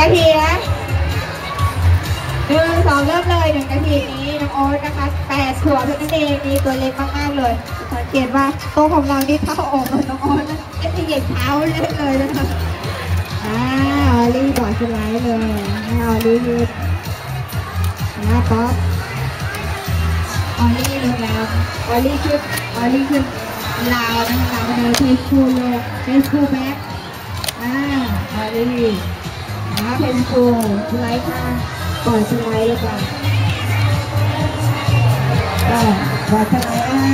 นาทีนะหนึ่งสองเริ่มเลยหนึ่งนาทีนี้น้องโอ๊ตนะคะแปดขวบเท่านั้นเองมีตัวเล็กมากๆเลยสังเกตว่าโต๊ะของเรานี่เท่าอกเลยน้องโอ๊ตนะไม่ได้เหยียดเท้าเล่นเลยนะคะอาออลลี่บอร์ดสไลด์เลยออลลี่ยืดนะป๊อปออลลี่ลงแล้วออลลี่ขึ้นออลลี่ขึ้นลาวนะคะลาวเดินเทสคูลเลยเทสคูแบ็คอ่าออลลี่ นะคะเป็นครูสไลด์ค่ะปล่อยสไลด์เลยค่ะก็ปล่อยสไลด์อ่า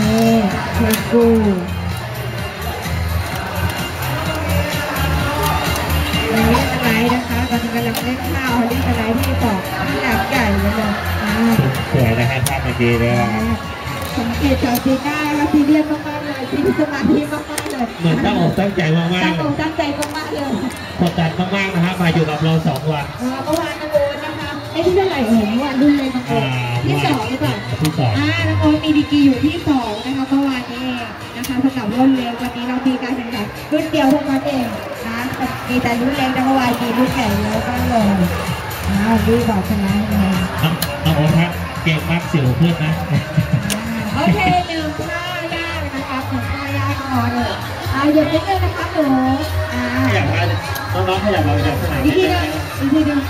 นี่เป็นครูเล่นสไลด์นะคะตอนนี้กำลังเล่นข้าวเล่นสไลด์ที่ต่อที่หนักใหญ่เลยค่ะสวยนะครับภาพเมื่อกี้เลยสังเกตจากสีหน้าแล้วซีเรียสมากๆเลยซีสมาธิมากๆเลยเหมือนตั้งอกตั้งใจมากตั้งๆอกตั้ง กับเราสองวันเอ่อเมื่อวานน้องโอ๊ตนะคะไอ้ที่เท่าไหร่เอ่ยเมื่อวานรุ่นเลยน้องโอ๊อ่าตที่สองหรือเปล่าที่สองอ่าน้องโอ๊ตมีดีกรีอยู่ที่สองนะคะเมื่อวานนี้เองนะคะสำหรับรุ่นเล็กวันนี้เรามีการแข่งขันรุ่นเดียวเท่านั้นเองนะมีแต่รุ่นเล็กนะเมื่อวานมีรุ่นใหญ่เยอะมากเลยอ้าวดูบอกชนะเลยน้องน้องโอ๊ตครับเก่งมากสิวเพื่อนนะโอเคหนึ่งท่ายากนะคะหนึ่งท่ายากพอเลย อ่าหยุดนิดนึงนะคะหนูอ่าขยับมาน้องๆขยับมาจากสนามอีกทีหนึงอีกทีหนึง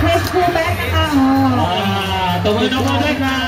เทสคูแบ็กนะคะอ๋อ อ่าตบมือน้องโอ๊ตด้วยครับ